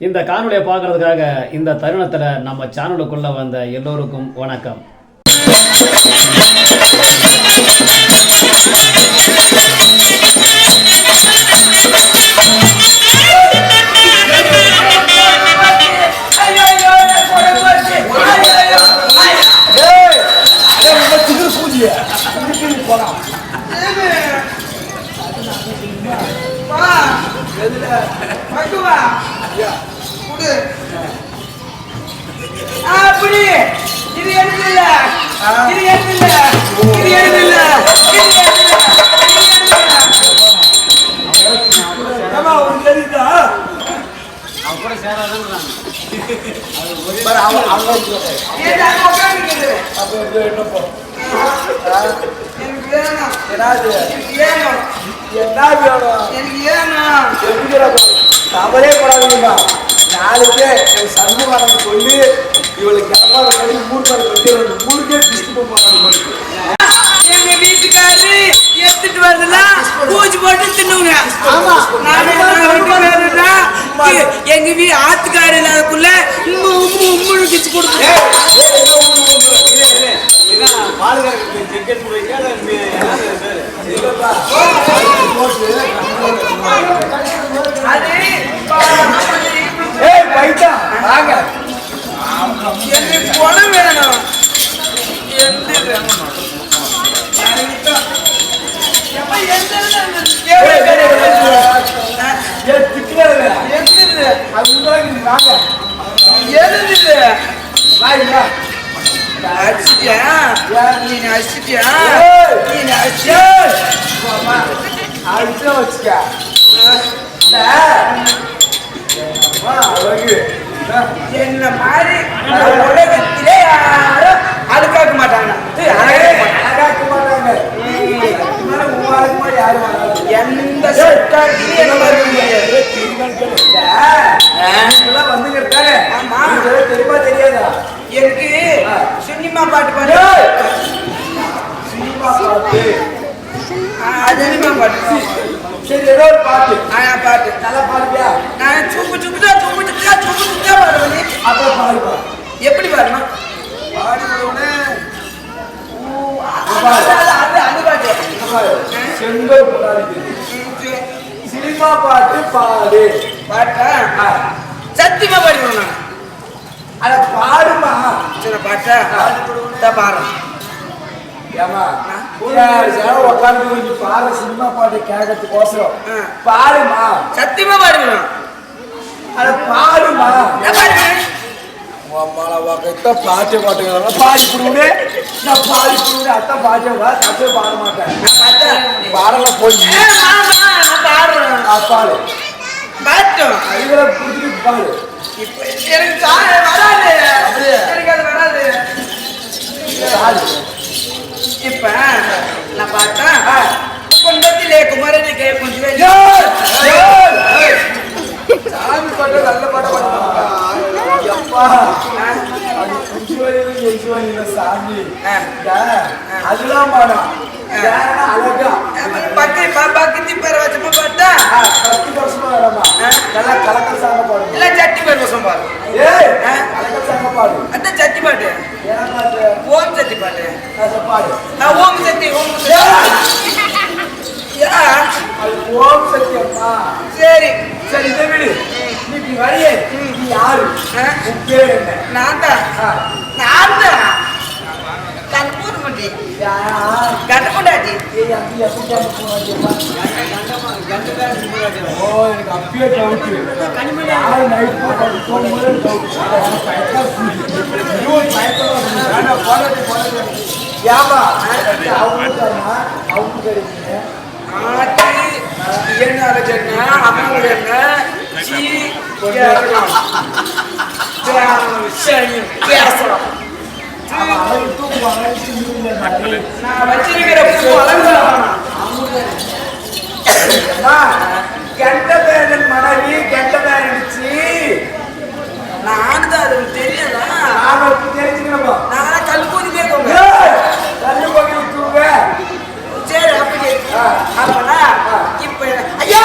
இந்த காணொலியை பார்க்கறதுக்காக இந்த தருணத்தில் நம்ம சேனலுக்குள்ளே வந்த எல்லோருக்கும் வணக்கம். அப்படி இது எனக்கு இல்ல? இது எனக்கு இல்ல? இது எனக்கு இல்ல? என்ன வேணும்? எனக்கு வேணும் என்ன வேணும்? நாளைக்கே என் சண்முகானன் சொல்லி இவளுக்கு கிடப்பாடு கட்டி மூர்க்காடு கட்டி மூணுக்கே திருஷ்டி போடுவாங்க இவளுக்கு. எங்க வீட்டுக்காரு எடுத்துட்டு வரதெல்லாம் பூச்சி போட்டு தின்னுங்க நானு எங்க வீ ஆத்துக்காரு இல்லாதக்குள்ள உம்மு உம்மு உம்முன்னு கிச்சு கொடுத்து. அது ஏய், பைத்தா, வாங்க. எனக்கு குணம் வேணும் எந்த வேணும் எப்ப எந்த ஏய், ஏய், ஏய், ஏய். ஏய், திட்டுறாத. எந்த அது முன்னாடி நீ வாங்க. எழுதுது வா, இங்க வா. அடிச்சிட்டியா நீ அடிச்சிட்டியா ஏய். நீ அடிச்சியா ஏய், வாம்மா. அடிச்சா வச்சுக்க. இந்த, அம்மா, அழகு. என்ன? என்ன மாதிரி உலகத்திலே யாரும் அழுக்காக்க மாட்டாங்க. அழகாக்க மாட்டாங்க. எந்த சட்டாட்டியும் என்ன வர முடியாது இந்த, இதெல்லாம் வந்துங்க இருக்காரு. ஆமா. தெரியுமா தெரியாதா? எனக்கு சினிமா பாட்டு பாடு. சினிமா பாட்டு. சினிமா பாட்டு. சரி ஏதோ ஒரு பாட்டு ஆ பாட்டு நல்லா பாடுவியா நான் சுப்பு சுப்புதா சுப்பு சுப்புதா சுப்பு சுப்புதா பாடுவேன் அப்புறம் பாடுப்பா எப்படி பாடணும்? பாடி பாட்டு. செங்கல். சினிமா பாட்டு பாடு. பாட்டா. சத்தியமா பாடுவேன் நான். அட பாடுமா. சரி பாட்டா? தான் பாடுறேன். ஏமா உட்காந்து நீ பாரு சினிமா பாட்டு கேட்கறதுக்கோசரம். ஆ. பாடுமா சத்தியமா பாடுமா நான் பாடுவேன் அம்மால வகைத்த பாட்டு பாட்டுங்கிறாங்க பாடி கொடுங்க. நான் பாடி கொடுங்க. அத்தான் பாட்டு தப்பே பாட மாட்டேன். பாடல போய் பாடு. பாட்டும் இதுல புடிச்சிட்டு பாடு. இப்ப எனக்கு வராது. அப்படியே? எனக்கு அது வராது. இப்ப நான் பார்த்தா? குண்டத்திலே குமரனுக்கு கொஞ்சம். சாமி பாட்டு நல்ல பாட்டு பாடுறாங்க எப்பா அது குஞ்சு வழியில எஞ்சு வழியில சாமி. ஆ. இந்த, அதெல்லாம் பாடம் ஏன்னா அழகா? பக்கி பக்கத்தி பேர வச்சப்ப பார்த்தா? பத்து வருஷமா வரமா நல்லா கலக்க சாங்க பாடுங்க இல்ல சட்டி பேர். வசம் பாரு ஏய். கலக்க சாங்க பாடு அந்த சட்டி பாட்டு. பாட்டு ஓம் சட்டி பாட்டு. பாடு. ஆ, ஓம் சட்டி ஓம் சத்தியம்மா சரி. சரி இதை விடு. நீ இப்படி வரையே நீ யாரு? உன் பேர் என்ன? நான் தான். நான் தான். கொண்டாட்டி ஏய், அப்படி போறாங்கம்மா? ஓ, எனக்கு அப்பயே போடாதே, போடாதே. ஏம்மா? அவங்களுக்காரம்மா, அவங்க தெரியுங்க. ஆட்டி என்ன அழைச்சேன்னா அம்மாவோட என்ன சீ பேசலாம் அவன் நான் வச்சிருக்கிற பூ அலங்கலாம் அம்மா, கெட்ட பேரன் மனைவி கெட்ட பேரடிச்சு நான் தான் அது தெரியல இப்ப தெரிஞ்சுக்கணுமா நான் கல் கூதி கேட்கணும் தள்ளி போய் விட்டுருங்க சரி அப்படி. அப்பனா இப்ப ஐயா!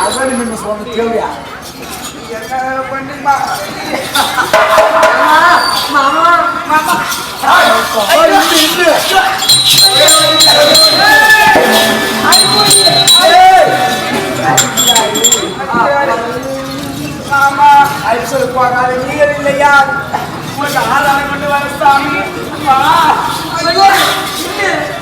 அதான் நீங்க சொன்ன கேள்வியா என்ன பண்ணுமா மாமா மாமா மாமா ஐசல் போகாது நீர் இல்லையா உங்களுக்கு ஆதாரம் கொண்டு வர சாமி அம்மா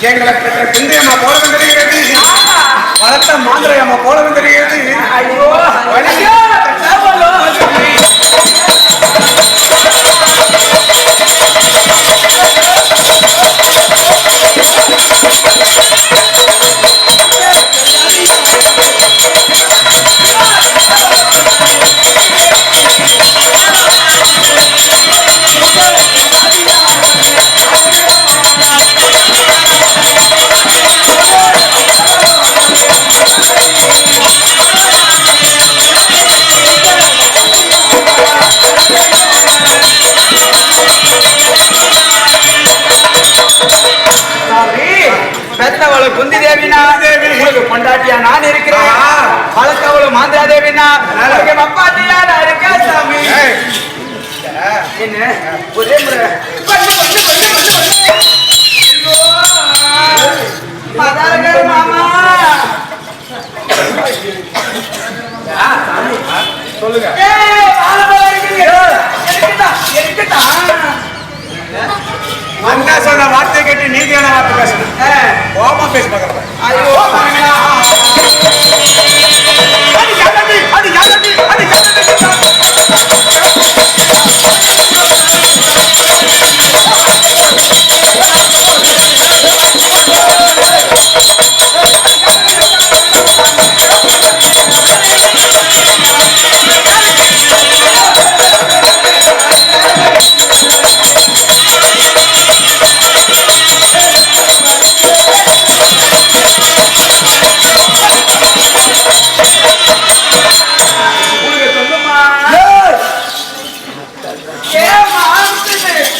எங்களை பெற்ற பிந்தையம்மா போல தெரிகிறது. வளர்த்த மாந்திரையம்மா போல தெரிகிறது. ஐயோ. ஐயோ, என்ன? ஒரே முறை. மாமா. சொல்லுங்க. அண்ணா சொன்ன வார்த்தை கேட்டு நீதியான வார்த்தை பேசணும்? கோபமா பேச ஐயோ. அது யாரடி அது? யாரடி அது? யாரடி Thank you.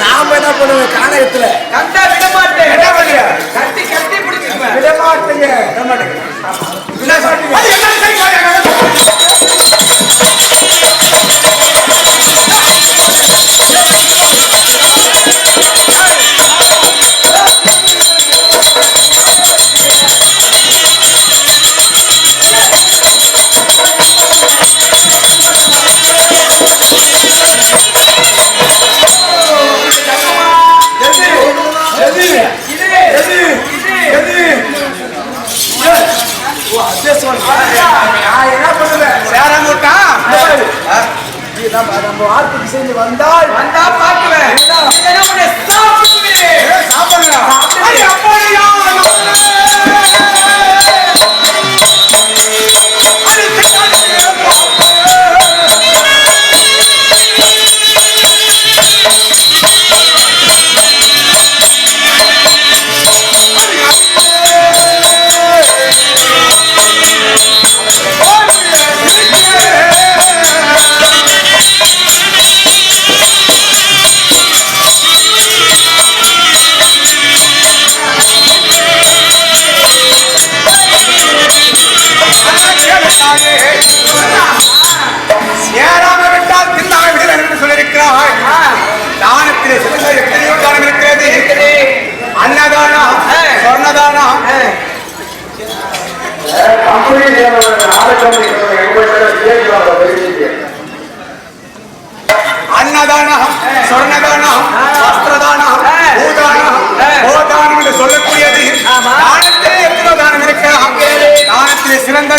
நாம என்ன பண்ணுவோம்? காணகத்துல கண்டா விட மாட்டேன்? கட்டி கட்டி பிடிச்சிருப்பேன் விட மாட்டீங்க. விட மாட்டேங்க. நம்ம வார்த்தைக்கு செஞ்சு வந்தால் வந்தா பாக்குவேன் உன்னை சாப்பிடுவேன்.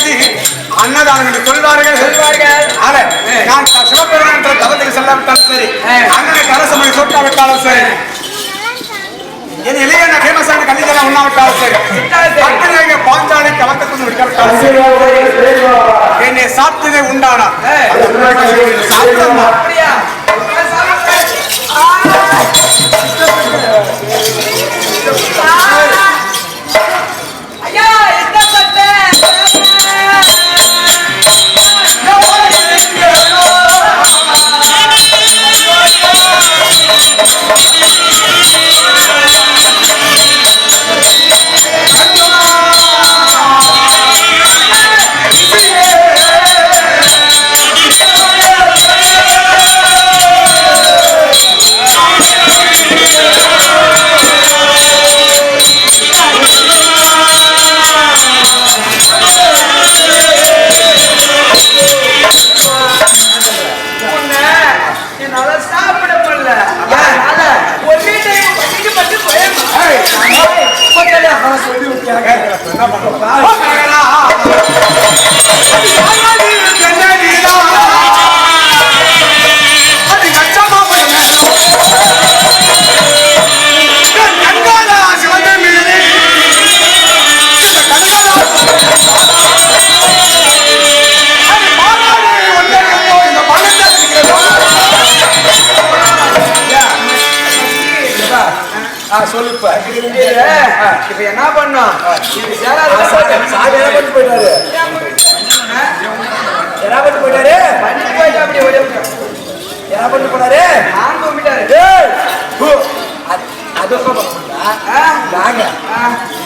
சிறந்தது அன்னதானம் என்று சொல்வார்கள். சொல்வார்கள். ஆக நான் சிவபெருமான் என்ற தவத்துக்கு செல்லாவிட்டாலும் சரி அண்ணனுக்கு அரசமணி சொட்டாவிட்டாலும் சரி என் இளைய ஃபேமஸான கல்விகளை உண்ணாவிட்டாலும் சரி பக்கத்திலே பாஞ்சாலை கொண்டு விட்டாவிட்டாலும் சரி. என்னை சாப்பிட்டதே உண்டானா சாப்பிட்டமா என்ன பண்ணிட்டு போனாரு. நாங்க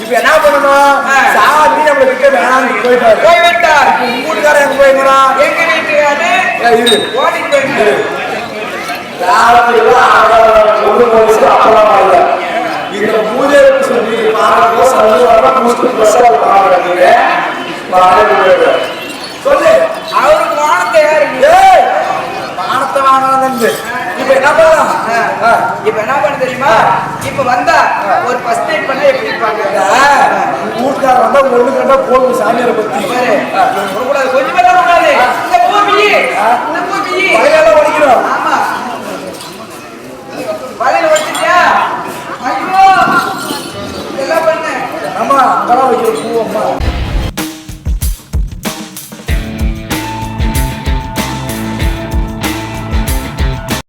இப்ப என்ன பண்ணணும். சாமி நம்மள விட்டு வேணாம்னு போயிட்டாரு. போய் விட்டார். வீட்டுக்காரன் எங்க போயிருக்கிறான் எங்க வீட்டுக்காரு? இரு. ஓடிட்டு போயிட்டாரு. இந்த பூஜை சொல்லி பாருங்க. சொல்லு. அவருக்கு வானத்தை யாருக்கு பானத்தை ஆனந்தம் இப்ப என்ன பண்ணலாம். இப்ப என்ன பண்ண தெரியுமா இப்ப வந்தா ஒரு ஃபர்ஸ்ட் எய்ட் பண்ண எப்படி இருப்பாங்க வீட்டுக்கார வந்தா ஒண்ணு கண்டா போதும் சாமியாரை பத்தி பாரு, விடக்கூடாது, கொஞ்சம் பேர் விடக்கூடாது. இந்த பூமி, இந்த பூமி. வகையெல்லாம் ஒழிக்கிறோம் ஆமா. வலையில வச்சிட்டியா? ஐயோ! இதெல்லாம் பண்ணு. ஆமா அங்கெல்லாம் வைக்கிற பூ அம்மா